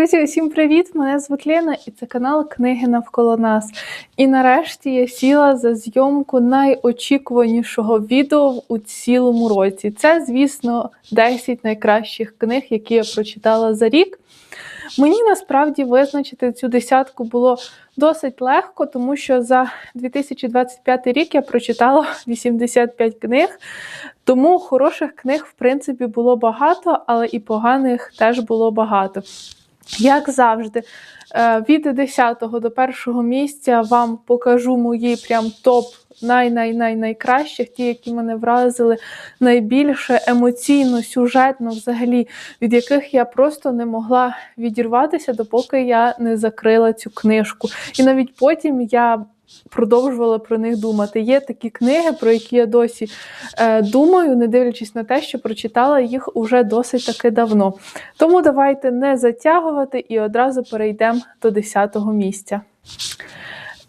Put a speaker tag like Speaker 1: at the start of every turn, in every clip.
Speaker 1: Друзі, усім привіт! Мене звуть Лена і це канал Книги навколо нас. І нарешті я сіла за зйомку найочікуванішого відео у цілому році. Це, звісно, 10 найкращих книг, які я прочитала за рік. Мені насправді визначити цю десятку було досить легко, тому що за 2025 рік я прочитала 85 книг. Тому хороших книг, в принципі, було багато, але і поганих теж було багато. Як завжди, е, від 10 до першого місця вам покажу мої прям топ най-най-най-найкращих, ті, які мене вразили найбільше емоційно, сюжетно, взагалі, від яких я просто не могла відірватися, допоки я не закрила цю книжку. І навіть потім я продовжувала про них думати. Є такі книги, про які я досі е, думаю, не дивлячись на те, що прочитала їх уже досить таки давно. Тому давайте не затягувати і одразу перейдемо до 10-го місця.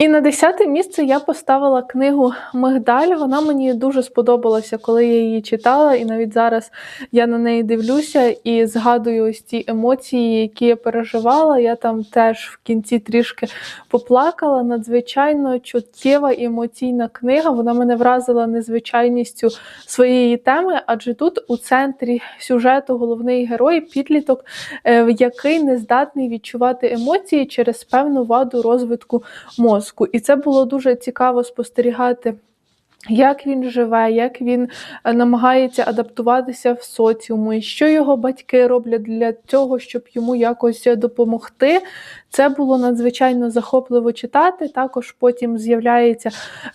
Speaker 1: І на десяте місце я поставила книгу Мигдаль. Вона мені дуже сподобалася, коли я її читала, і навіть зараз я на неї дивлюся і згадую ось ті емоції, які я переживала. Я там теж в кінці трішки поплакала. Надзвичайно чуттєва і емоційна книга. Вона мене вразила незвичайністю своєї теми, адже тут у центрі сюжету головний герой підліток, е, який не здатний відчувати емоції через певну ваду розвитку мозку мозку. І це було дуже цікаво спостерігати. Як він живе, як він е, намагається адаптуватися в соціуму, що його батьки роблять для того, щоб йому якось допомогти. Це було надзвичайно захопливо читати. Також потім з'являється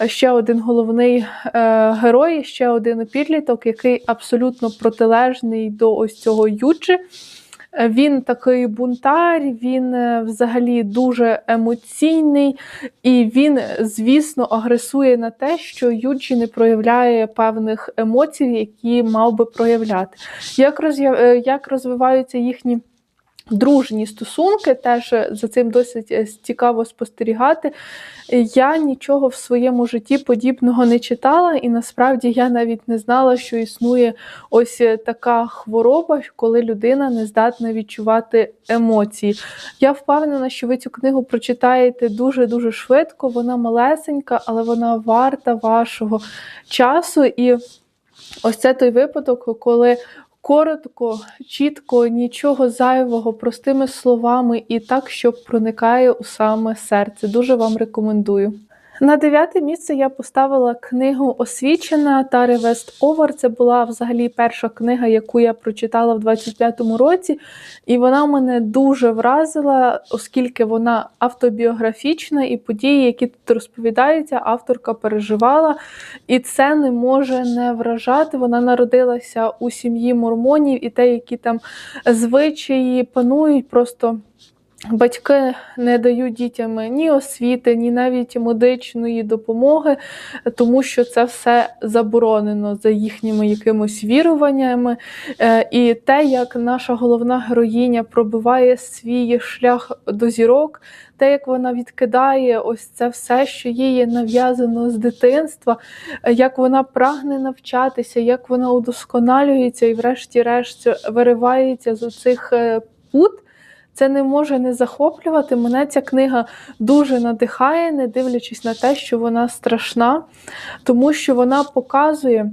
Speaker 1: ще один головний е, герой, ще один підліток, який абсолютно протилежний до ось цього юджі. Він такий бунтар, він е, взагалі дуже емоційний, і він, звісно, агресує на те, що Юджі не проявляє певних емоцій, які мав би проявляти. Як. Е, як розвиваються їхні дружні стосунки, теж за цим досить е, цікаво спостерігати. Я нічого в своєму житті подібного не читала, і насправді я навіть не знала, що існує ось е, така хвороба, коли людина не здатна відчувати емоції. Я впевнена, що ви цю книгу прочитаєте дуже-дуже швидко. Вона малесенька, але вона варта вашого часу. І ось це той випадок, коли коротко, чітко, нічого зайвого, простими словами і так, що проникає у саме серце. Дуже вам рекомендую. На дев'яте місце я поставила книгу Освічена Тари Вест-Овер. Це була взагалі перша книга, яку я прочитала в 25-му році, і вона мене дуже вразила, оскільки вона автобіографічна і події, які тут розповідаються, авторка переживала. І це не може не вражати. Вона народилася у сім'ї мормонів, і те, які там звичаї панують, просто. Батьки не дають дітям ні освіти, ні навіть медичної допомоги, тому що це все заборонено за їхніми якимось віруваннями. Е, і те, як наша головна героїня пробиває свій шлях до зірок, те, як вона відкидає ось це все, що їй нав'язано з дитинства, е, як вона прагне навчатися, як вона удосконалюється і, врешті-решт, виривається з оцих е, пут. Це не може не захоплювати. Мене ця книга дуже надихає, не дивлячись на те, що вона страшна, тому що вона показує,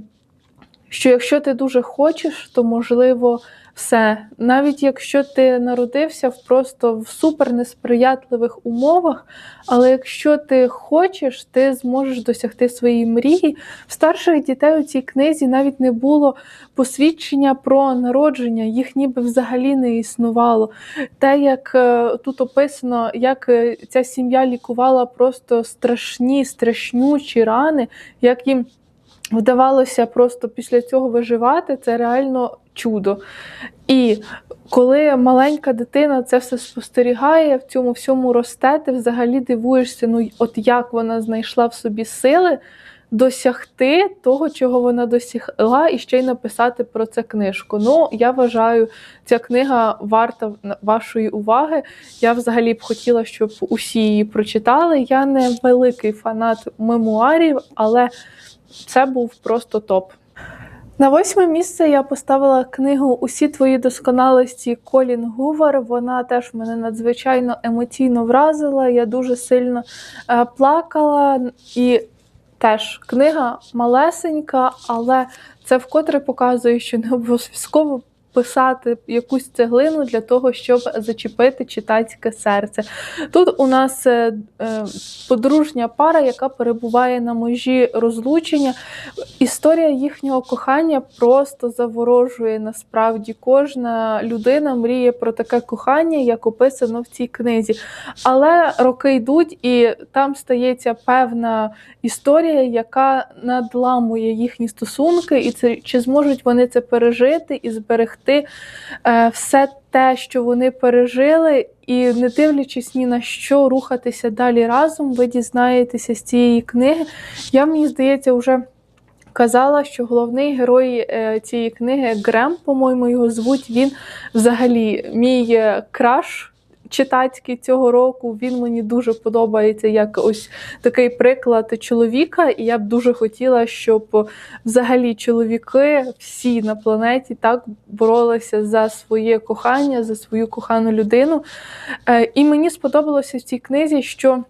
Speaker 1: що якщо ти дуже хочеш, то можливо все. Навіть якщо ти народився в просто в супер несприятливих умовах, але якщо ти хочеш, ти зможеш досягти своєї мрії. В старших дітей у цій книзі навіть не було посвідчення про народження, їх ніби взагалі не існувало. Те, як е, тут описано, як е, ця сім'я лікувала просто страшні, страшнючі рани, як їм вдавалося просто після цього виживати, це реально чудо. І коли маленька дитина це все спостерігає, в цьому всьому росте, ти взагалі дивуєшся, ну от як вона знайшла в собі сили досягти того, чого вона досягла, і ще й написати про це книжку. Ну, я вважаю, ця книга варта вашої уваги. Я взагалі б хотіла, щоб усі її прочитали. Я не великий фанат мемуарів, але це був просто топ. На восьме місце я поставила книгу Усі твої досконалості Колін Гувар. Вона теж мене надзвичайно емоційно вразила. Я дуже сильно е, плакала. І теж книга малесенька, але це вкотре показує, що не обов'язково писати якусь цеглину для того, щоб зачепити читацьке серце. Тут у нас е, е, подружня пара, яка перебуває на межі розлучення. Історія їхнього кохання просто заворожує. Насправді, кожна людина мріє про таке кохання, як описано в цій книзі. Але роки йдуть, і там стається певна історія, яка надламує їхні стосунки, і це чи зможуть вони це пережити і зберегти е, все те, що вони пережили, і не дивлячись ні на що рухатися далі разом, ви дізнаєтеся з цієї книги. Я мені здається, вже. Казала, що головний герой е, цієї книги Грем, по-моєму, його звуть. Він взагалі мій е, краш читацький цього року. Він мені дуже подобається як ось такий приклад чоловіка. І я б дуже хотіла, щоб взагалі чоловіки всі на планеті так боролися за своє кохання, за свою кохану людину. Е, І мені сподобалося в цій книзі, що.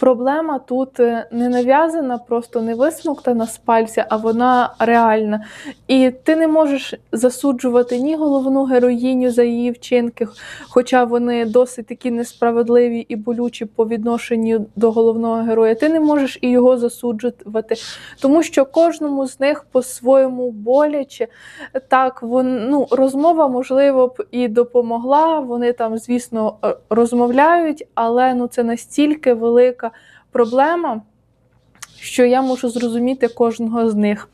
Speaker 1: Проблема тут е, не нав'язана, просто не висмоктана з пальця, а вона реальна. І ти не можеш засуджувати ні головну героїню за її вчинки, хоча вони досить такі несправедливі і болючі по відношенню до головного героя. Ти не можеш і його засуджувати, тому що кожному з них по-своєму боляче. Так, вон, ну, розмова, можливо, б і допомогла. Вони там, звісно, е, розмовляють, але ну, це настільки велика проблема, що я можу зрозуміти кожного з них.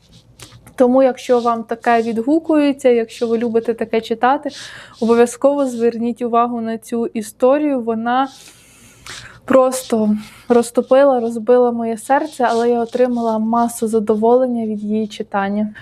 Speaker 1: Тому, якщо вам таке відгукується, якщо ви любите таке читати, обов'язково зверніть увагу на цю історію. Вона просто розтопила, розбила моє серце, але я отримала масу задоволення від її читання.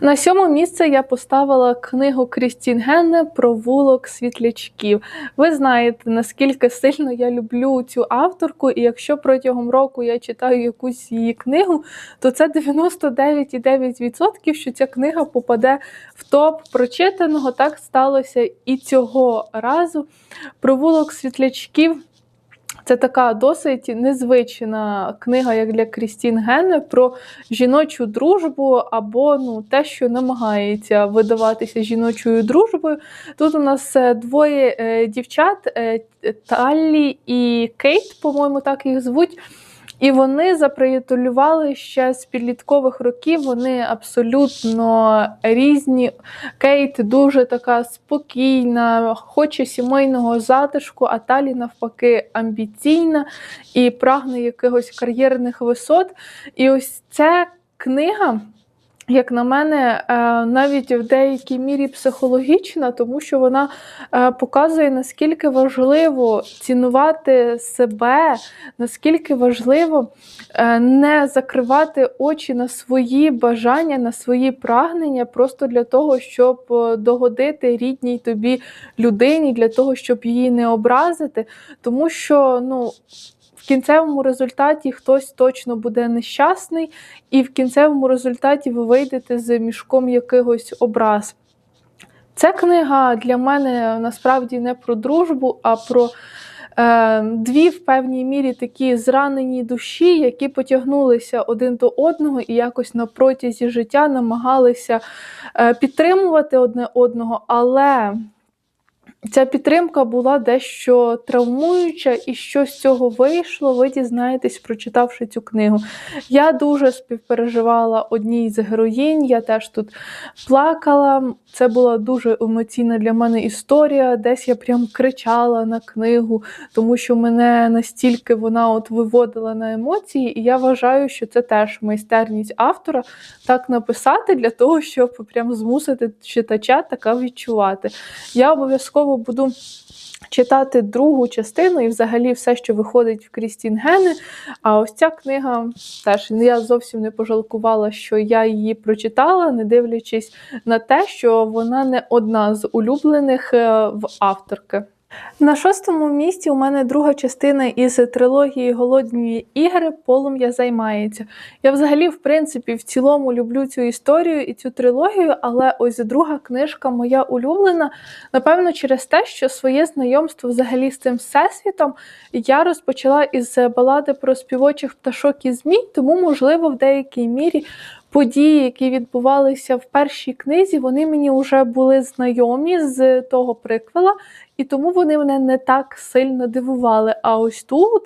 Speaker 1: На сьоме місце я поставила книгу Крістін Генне Провулок світлячків. Ви знаєте, наскільки сильно я люблю цю авторку, і якщо протягом року я читаю якусь її книгу, то це 99,9%, що ця книга попаде в топ прочитаного. Так сталося і цього разу. Провулок світлячків. Це така досить незвична книга, як для Крістін Генне, про жіночу дружбу або ну, те, що намагається видаватися жіночою дружбою. Тут у нас е, двоє е, дівчат е, Таллі і Кейт, по-моєму, так їх звуть. І вони заприятелювали ще з підліткових років. Вони абсолютно різні. Кейт дуже така спокійна, хоче сімейного затишку, а Талі навпаки амбіційна і прагне якихось кар'єрних висот. І ось ця книга. Як на мене, е, навіть в деякій мірі психологічна, тому що вона е, показує, наскільки важливо цінувати себе, наскільки важливо е, не закривати очі на свої бажання, на свої прагнення, просто для того, щоб догодити рідній тобі людині, для того, щоб її не образити. Тому що, ну в кінцевому результаті хтось точно буде нещасний, і в кінцевому результаті ви вийдете з мішком якихось образ. Ця книга для мене насправді не про дружбу, а про е, дві в певній мірі такі зранені душі, які потягнулися один до одного і якось на протязі життя намагалися е, підтримувати одне одного. Але Ця підтримка була дещо травмуюча, і що з цього вийшло, ви дізнаєтесь, прочитавши цю книгу. Я дуже співпереживала одній з героїнь, я теж тут плакала. Це була дуже емоційна для мене історія. Десь я прям кричала на книгу, тому що мене настільки вона от виводила на емоції, і я вважаю, що це теж майстерність автора так написати для того, щоб прям змусити читача така відчувати. Я обов'язково буду читати другу частину і взагалі все, що виходить в Крістін Гени. А ось ця книга теж я зовсім не пожалкувала, що я її прочитала, не дивлячись на те, що вона не одна з улюблених е, в авторки. На шостому місці у мене друга частина із трилогії Голодні ігри Полум'я займається. Я взагалі, в принципі, в цілому люблю цю історію і цю трилогію, але ось друга книжка моя улюблена. Напевно, через те, що своє знайомство взагалі з цим всесвітом я розпочала із балади про співочих пташок і змій, тому, можливо, в деякій мірі. Події, які відбувалися в першій книзі, вони мені вже були знайомі з того приквела, і тому вони мене не так сильно дивували. А ось тут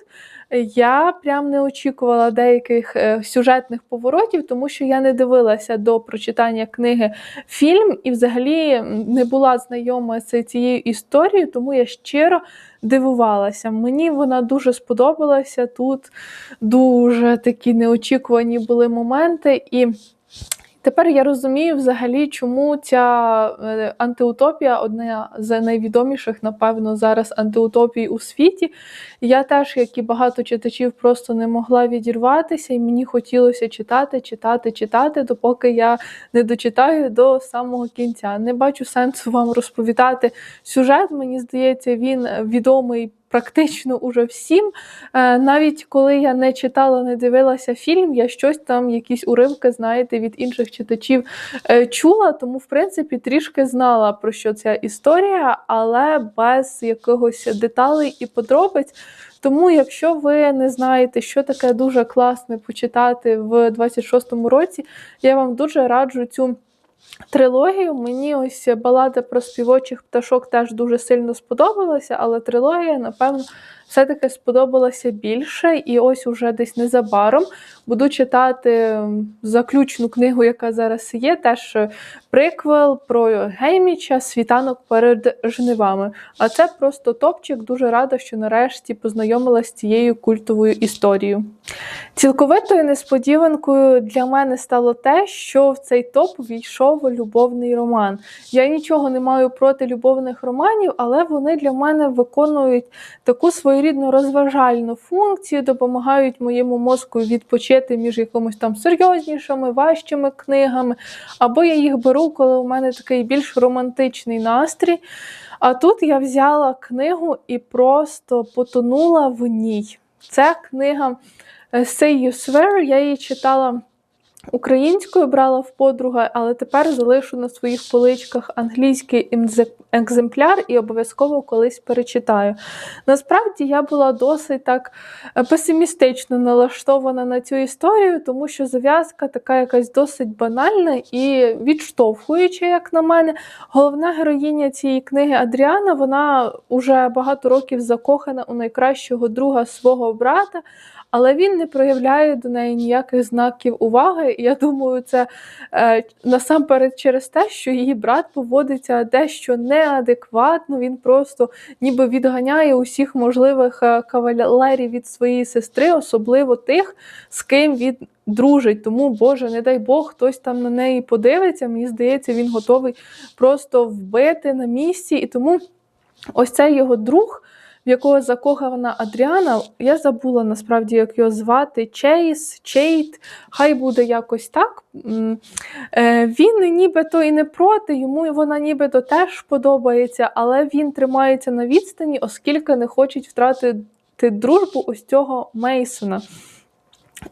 Speaker 1: я прям не очікувала деяких е, сюжетних поворотів, тому що я не дивилася до прочитання книги фільм і взагалі не була знайома з цією історією, тому я щиро дивувалася. Мені вона дуже сподобалася. Тут дуже такі неочікувані були моменти. і Тепер я розумію взагалі, чому ця е, антиутопія одна з найвідоміших, напевно, зараз антиутопій у світі. Я теж, як і багато читачів, просто не могла відірватися, і мені хотілося читати, читати, читати, допоки я не дочитаю до самого кінця. Не бачу сенсу вам розповідати сюжет. Мені здається, він відомий практично уже всім. Е, навіть коли я не читала, не дивилася фільм, я щось там, якісь уривки, знаєте, від інших читачів е, чула, тому, в принципі, трішки знала про що ця історія, але без якогось деталей і подробиць. Тому, якщо ви не знаєте, що таке дуже класне почитати в 26-му році, я вам дуже раджу цю. Трилогію. Мені ось балада про співочих пташок теж дуже сильно сподобалася, але трилогія, напевно, все-таки сподобалася більше. І ось уже десь незабаром буду читати заключну книгу, яка зараз є, теж приквел про Гейміча Світанок перед жнивами. А це просто топчик. Дуже рада, що нарешті познайомилася з цією культовою історією. Цілковитою несподіванкою для мене стало те, що в цей топ війшов любовний роман. Я нічого не маю проти любовних романів, але вони для мене виконують таку своєрідну розважальну функцію, допомагають моєму мозку відпочити між якимось там серйознішими, важчими книгами. Або я їх беру, коли у мене такий більш романтичний настрій. А тут я взяла книгу і просто потонула в ній. Це книга. Say You Swear, я її читала українською, брала в подруга, але тепер залишу на своїх поличках англійський екземпляр і обов'язково колись перечитаю. Насправді я була досить так е, песимістично налаштована на цю історію, тому що зав'язка така якась досить банальна і відштовхуюча, як на мене. Головна героїня цієї книги Адріана, вона уже багато років закохана у найкращого друга свого брата але він не проявляє до неї ніяких знаків уваги. Я думаю, це е, насамперед через те, що її брат поводиться дещо неадекватно. Він просто ніби відганяє усіх можливих е, кавалерів від своєї сестри, особливо тих, з ким він. Дружить, тому Боже, не дай Бог, хтось там на неї подивиться. Мені здається, він готовий просто вбити на місці. І тому ось цей його друг в якого закохана Адріана. Я забула насправді, як його звати Чейс, Чейт, хай буде якось так. Е, він нібито і не проти, йому вона нібито теж подобається, але він тримається на відстані, оскільки не хоче втратити дружбу ось цього Мейсона.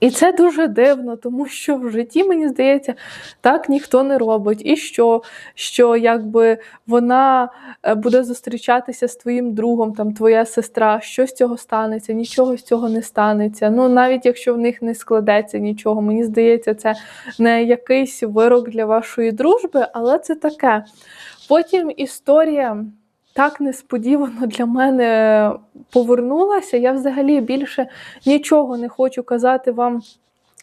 Speaker 1: І це дуже дивно, тому що в житті, мені здається, так ніхто не робить. І що, що якби вона е, буде зустрічатися з твоїм другом, там твоя сестра, що з цього станеться, нічого з цього не станеться. Ну, навіть якщо в них не складеться нічого, мені здається, це не якийсь вирок для вашої дружби, але це таке. Потім історія так несподівано для мене повернулася. Я взагалі більше нічого не хочу казати вам.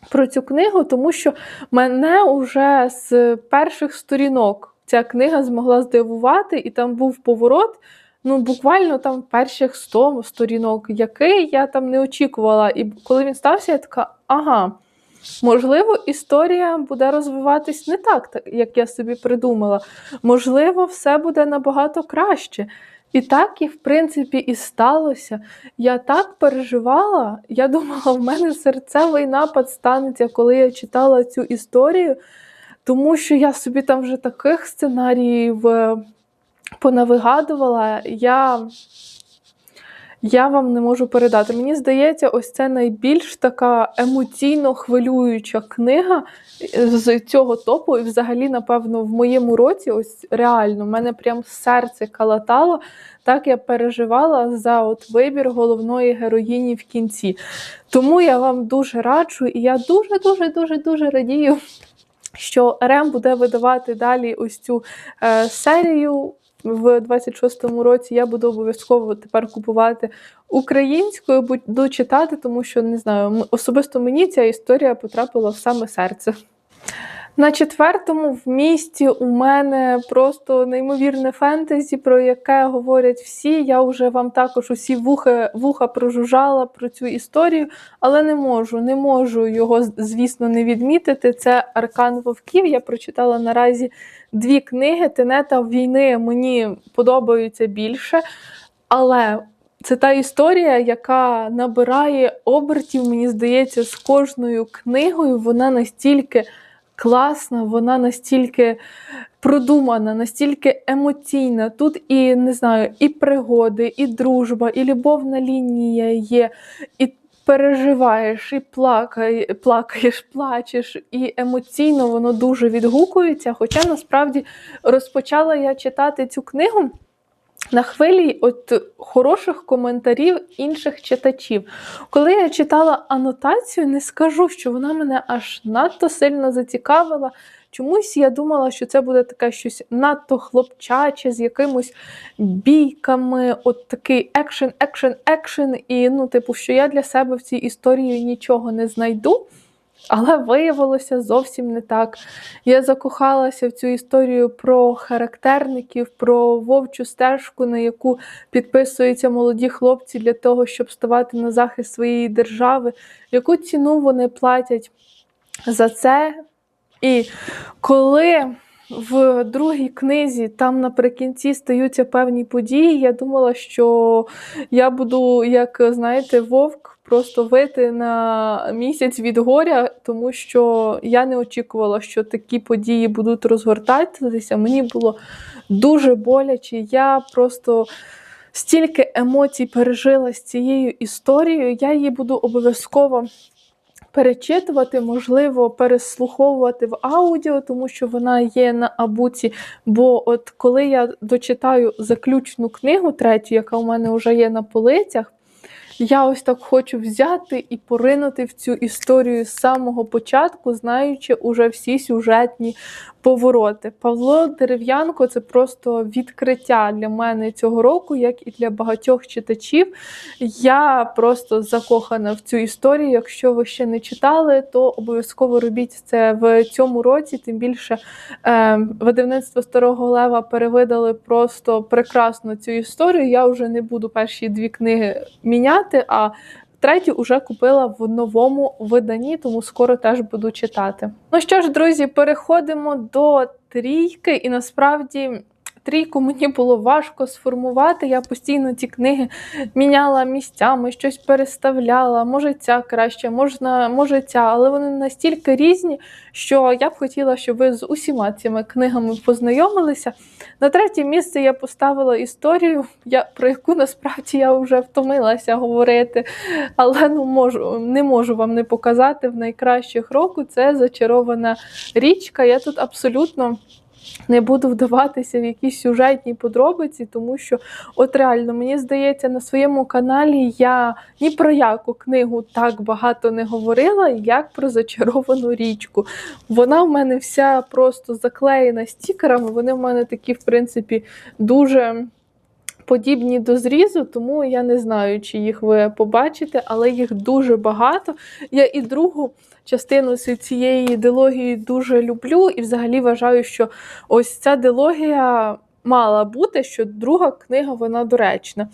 Speaker 1: Про цю книгу, тому що мене вже з перших сторінок ця книга змогла здивувати, і там був поворот. Ну, буквально там перших 100 сторінок, який я там не очікувала. І коли він стався, я така, ага. Можливо, історія буде розвиватись не так, як я собі придумала. Можливо, все буде набагато краще. І так і, в принципі, і сталося. Я так переживала, я думала, в мене серцевий напад станеться, коли я читала цю історію, тому що я собі там вже таких сценаріїв е, понавигадувала, я. Я вам не можу передати. Мені здається, ось це найбільш така емоційно хвилююча книга з цього топу. І взагалі, напевно, в моєму році, ось реально, в мене прям серце калатало. Так я переживала за от вибір головної героїні в кінці. Тому я вам дуже раджу, і я дуже-дуже дуже дуже радію, що Рем буде видавати далі ось цю е, серію. В 26-му році я буду обов'язково тепер купувати українською, буду читати, тому що не знаю, особисто мені ця історія потрапила в саме серце. На четвертому в місті у мене просто неймовірне фентезі, про яке говорять всі. Я вже вам також усі вуха, вуха прожужжала про цю історію, але не можу, не можу його, звісно, не відмітити. Це Аркан Вовків. Я прочитала наразі дві книги. Тенета війни мені подобаються більше, але. Це та історія, яка набирає обертів, мені здається, з кожною книгою. Вона настільки класна, вона настільки продумана, настільки емоційна. Тут і не знаю, і пригоди, і дружба, і любовна лінія є, і переживаєш, і плакай, плакаєш, плачеш, і емоційно воно дуже відгукується. Хоча насправді розпочала я читати цю книгу. На хвилі от хороших коментарів інших читачів. Коли я читала анотацію, не скажу, що вона мене аж надто сильно зацікавила. Чомусь я думала, що це буде таке щось надто хлопчаче, з якимось бійками, от такий екшен, екшен, екшен. І ну, типу, що я для себе в цій історії нічого не знайду. Але виявилося зовсім не так. Я закохалася в цю історію про характерників, про вовчу стежку, на яку підписуються молоді хлопці для того, щоб ставати на захист своєї держави, яку ціну вони платять за це. І коли в другій книзі там наприкінці стаються певні події, я думала, що я буду, як знаєте, вовк просто вити на місяць від горя, тому що я не очікувала, що такі події будуть розгортатися. Мені було дуже боляче. Я просто. Стільки емоцій пережила з цією історією, я її буду обов'язково перечитувати, можливо, переслуховувати в аудіо, тому що вона є на абуці. Бо от коли я дочитаю заключну книгу, третю, яка у мене вже є на полицях, я ось так хочу взяти і поринути в цю історію з самого початку, знаючи уже всі сюжетні повороти. Павло Дерев'янко це просто відкриття для мене цього року, як і для багатьох читачів. Я просто закохана в цю історію. Якщо ви ще не читали, то обов'язково робіть це в цьому році. Тим більше е, видавництво Старого Лева перевидали просто прекрасно цю історію. Я вже не буду перші дві книги міняти. а Третю уже купила в новому виданні, тому скоро теж буду читати. Ну що ж, друзі, переходимо до трійки, і насправді. Трійку мені було важко сформувати. Я постійно ці книги міняла місцями, щось переставляла. Може, ця краще, можна, може ця, але вони настільки різні, що я б хотіла, щоб ви з усіма цими книгами познайомилися. На третє місце я поставила історію, я, про яку насправді я вже втомилася говорити, але ну можу, не можу вам не показати в найкращих року. Це зачарована річка. Я тут абсолютно. Не буду вдаватися в якісь сюжетні подробиці, тому що, от реально, мені здається, на своєму каналі я ні про яку книгу так багато не говорила, як про зачаровану річку. Вона в мене вся просто заклеєна стікерами. Вони в мене такі, в принципі, дуже. Подібні до зрізу, тому я не знаю, чи їх ви побачите, але їх дуже багато. Я і другу частину цієї дилогії дуже люблю, і взагалі вважаю, що ось ця дилогія мала бути, що друга книга вона доречна.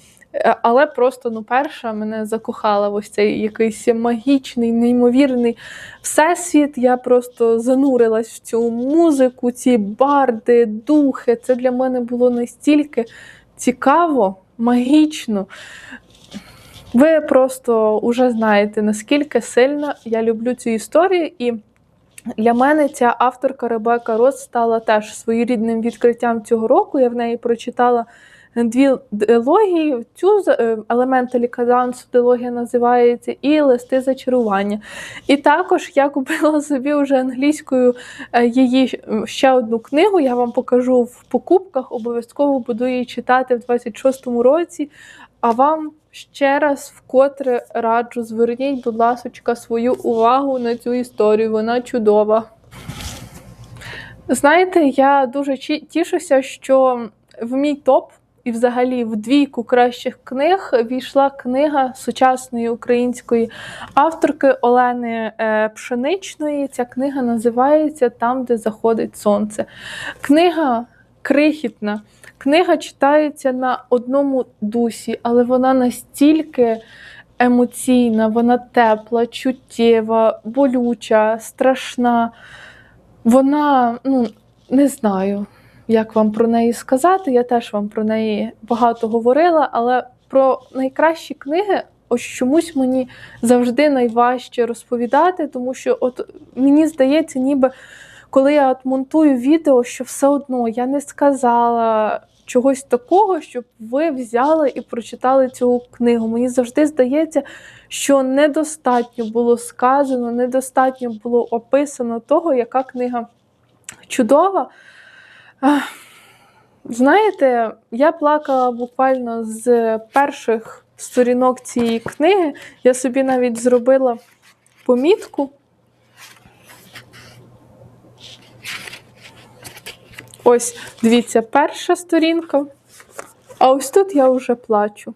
Speaker 1: Але просто ну, перша мене закохала в ось цей якийсь магічний, неймовірний всесвіт. Я просто занурилась в цю музику, ці барди, духи. Це для мене було настільки цікаво, магічно. Ви просто вже знаєте, наскільки сильно я люблю цю історію. І Для мене ця авторка Ребека Рос стала теж своєрідним відкриттям цього року. Я в неї прочитала дві дилогії. Цю е, елементи кадансу дилогія називається, і листи зачарування. І також я купила собі вже англійською е, її ще одну книгу. Я вам покажу в покупках. Обов'язково буду її читати в 26-му році. А вам ще раз вкотре раджу, зверніть, будь ласка, свою увагу на цю історію. Вона чудова. Знаєте, я дуже тішуся, що в мій топ і, взагалі, в двійку кращих книг війшла книга сучасної української авторки Олени е, Пшеничної. Ця книга називається Там, де заходить сонце. Книга крихітна. Книга читається на одному дусі, але вона настільки емоційна, вона тепла, чуттєва, болюча, страшна. Вона, ну, не знаю, як вам про неї сказати. Я теж вам про неї багато говорила, але про найкращі книги. Ось чомусь мені завжди найважче розповідати, тому що от мені здається, ніби коли я от монтую відео, що все одно я не сказала чогось такого, щоб ви взяли і прочитали цю книгу. Мені завжди здається, що недостатньо було сказано, недостатньо було описано того, яка книга чудова. Знаєте, я плакала буквально з перших сторінок цієї книги. Я собі навіть зробила помітку. Ось, дивіться, перша сторінка. А ось тут я вже плачу.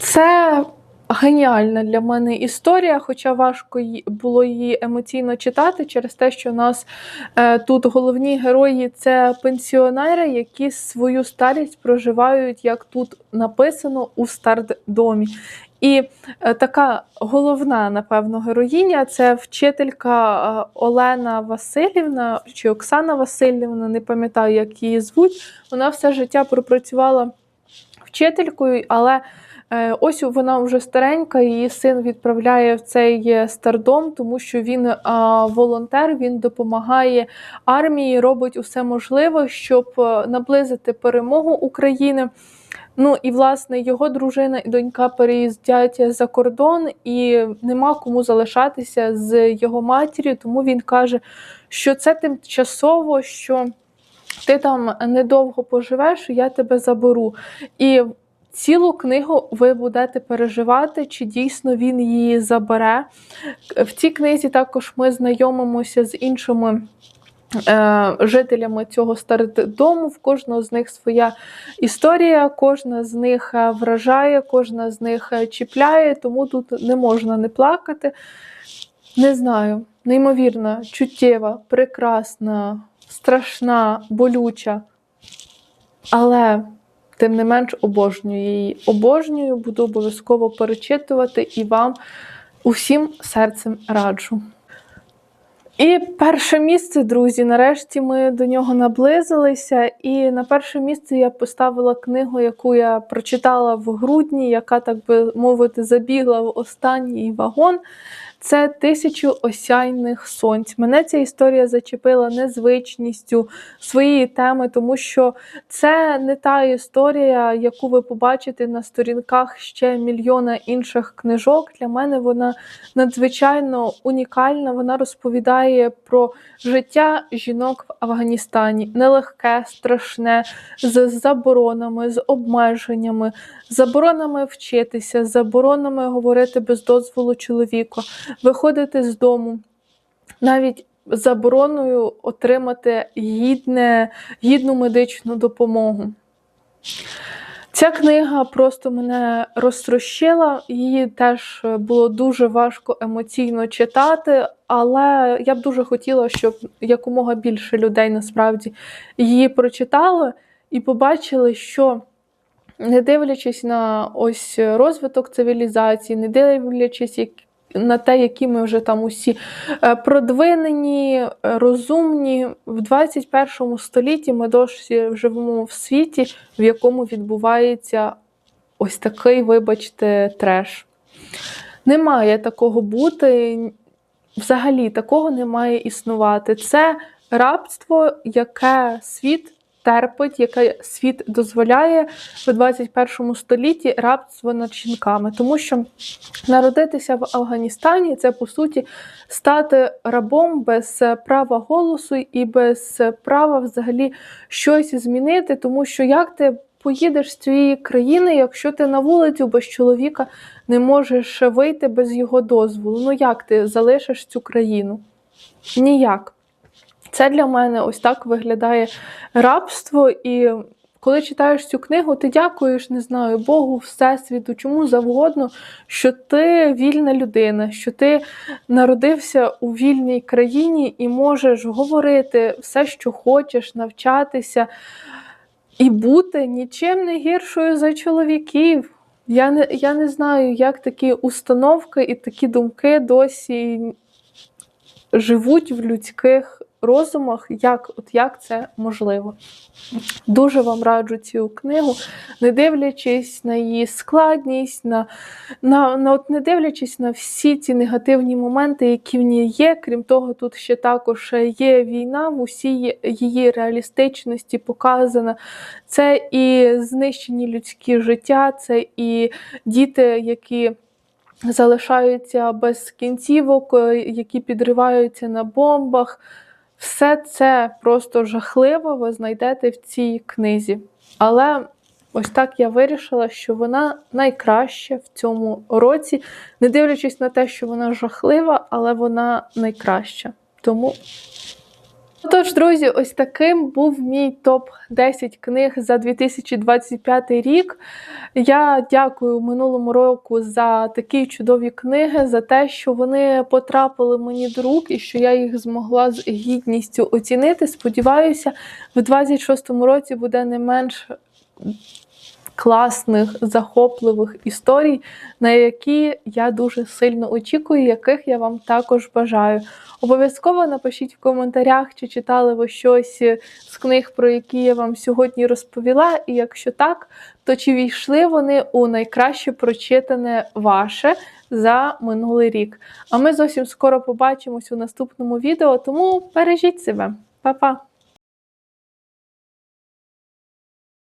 Speaker 1: Це геніальна для мене історія, хоча важко було її емоційно читати через те, що у нас е, тут головні герої це пенсіонери, які свою старість проживають, як тут написано, у стартдомі. І е, така головна, напевно, героїня це вчителька е, Олена Васильівна чи Оксана Васильівна, не пам'ятаю, як її звуть. Вона все життя пропрацювала вчителькою, але ось вона вже старенька, її син відправляє в цей стардом, тому що він волонтер, він допомагає армії, робить усе можливе, щоб наблизити перемогу України. Ну і власне його дружина і донька переїздять за кордон, і нема кому залишатися з його матір'ю. Тому він каже, що це тимчасово, що ти там недовго поживеш, я тебе заберу. І Цілу книгу ви будете переживати, чи дійсно він її забере. В цій книзі також ми знайомимося з іншими Е, жителями цього стародому, в кожного з них своя історія, кожна з них е, вражає, кожна з них е, чіпляє, тому тут не можна не плакати. Не знаю, неймовірна, чуттєва, прекрасна, страшна, болюча. Але, тим не менш, обожнюю її. Обожнюю, буду обов'язково перечитувати і вам усім серцем раджу. І перше місце, друзі, нарешті ми до нього наблизилися. І на перше місце я поставила книгу, яку я прочитала в грудні, яка, так би мовити, забігла в останній вагон. Це тисячу осяйних сонць. Мене ця історія зачепила незвичністю своєї теми, тому що це не та історія, яку ви побачите на сторінках ще мільйона інших книжок. Для мене вона надзвичайно унікальна. Вона розповідає про життя жінок в Афганістані. Нелегке, страшне, з заборонами, з обмеженнями, заборонами вчитися, заборонами говорити без дозволу чоловіка виходити з дому, навіть забороною отримати гідне, гідну медичну допомогу. Ця книга просто мене розтрощила, її теж було дуже важко емоційно читати, але я б дуже хотіла, щоб якомога більше людей насправді її прочитали і побачили, що не дивлячись на ось розвиток цивілізації, не дивлячись, на те, які ми вже там усі е, продвинені, розумні. В 21 столітті ми досі живемо в світі, в якому відбувається ось такий, вибачте, треш. Не має такого бути. взагалі такого не має існувати. Це рабство, яке світ терпить, яке світ дозволяє в 21 столітті рабство над жінками. Тому що народитися в Афганістані це по суті стати рабом без права голосу і без права взагалі щось змінити, тому що як ти поїдеш з цієї країни, якщо ти на вулицю без чоловіка не можеш вийти без його дозволу? Ну як ти залишиш цю країну? Ніяк. Це для мене ось так виглядає рабство. І коли читаєш цю книгу, ти дякуєш, не знаю, Богу, Всесвіту, чому завгодно, що ти вільна людина, що ти народився у вільній країні і можеш говорити все, що хочеш, навчатися і бути нічим не гіршою за чоловіків. Я не, я не знаю, як такі установки і такі думки досі живуть в людських розумах, як, от як це можливо. Дуже вам раджу цю книгу, не дивлячись на її складність, на, на, на от не дивлячись на всі ці негативні моменти, які в ній є. Крім того, тут ще також є війна в усій її реалістичності показана. Це і знищені людські життя, це і діти, які залишаються без кінцівок, е, які підриваються на бомбах. Все це просто жахливо ви знайдете в цій книзі. Але ось так я вирішила, що вона найкраща в цьому році, не дивлячись на те, що вона жахлива, але вона найкраща. Тому. Тож, друзі, ось таким був мій топ 10 книг за 2025 рік. Я дякую минулому року за такі чудові книги, за те, що вони потрапили мені до рук і що я їх змогла з гідністю оцінити. Сподіваюся, в 26-му році буде не менш класних, захопливих історій, на які я дуже сильно очікую, яких я вам також бажаю. Обов'язково напишіть в коментарях, чи читали ви щось з книг, про які я вам сьогодні розповіла. І якщо так, то чи війшли вони у найкраще прочитане ваше за минулий рік? А ми зовсім скоро побачимось у наступному відео, тому бережіть себе. Па-па!